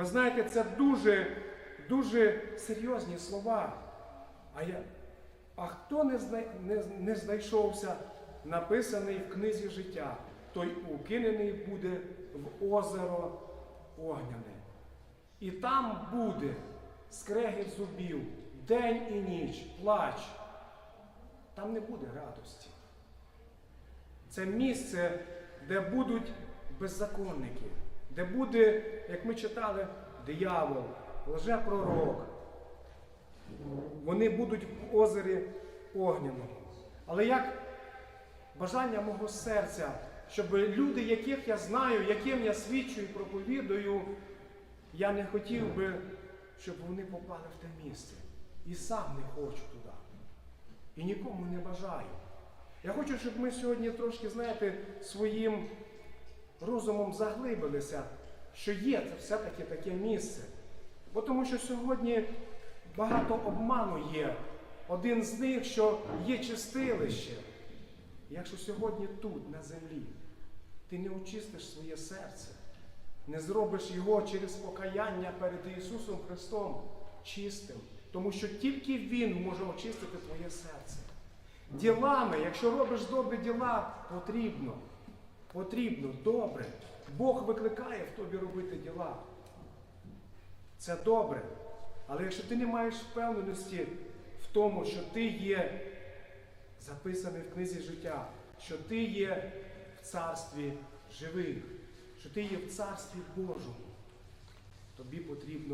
Ви знаєте, це дуже, дуже серйозні слова. А, я, а хто не, зна, не, не знайшовся, написаний в книзі життя, той укинений буде в озеро огняне. І там буде скрегіт зубів, день і ніч, плач. Там не буде радості. Це місце, де будуть беззаконники, де буде, як ми читали, диявол, лжепророк. Вони будуть в озері огняному. Але як бажання мого серця, щоб люди, яких я знаю, яким я свідчу і проповідую, я не хотів би, щоб вони попали в те місце. І сам не хочу туди. І нікому не бажаю. Я хочу, щоб ми сьогодні трошки, знаєте, своїм розумом заглибилися, що є це все-таки таке місце. Бо тому що сьогодні багато обману є. Один з них, що є чистилище. Якщо сьогодні тут, на землі, ти не очистиш своє серце, не зробиш його через покаяння перед Ісусом Христом чистим, тому що тільки Він може очистити твоє серце. Ділами, якщо робиш добрі діла, потрібно. Потрібно, добре. Бог викликає в тобі робити діла. Це добре. Але якщо ти не маєш впевненості в тому, що ти є записаний в книзі життя, що ти є в царстві живих, що ти є в царстві Божому, тобі потрібно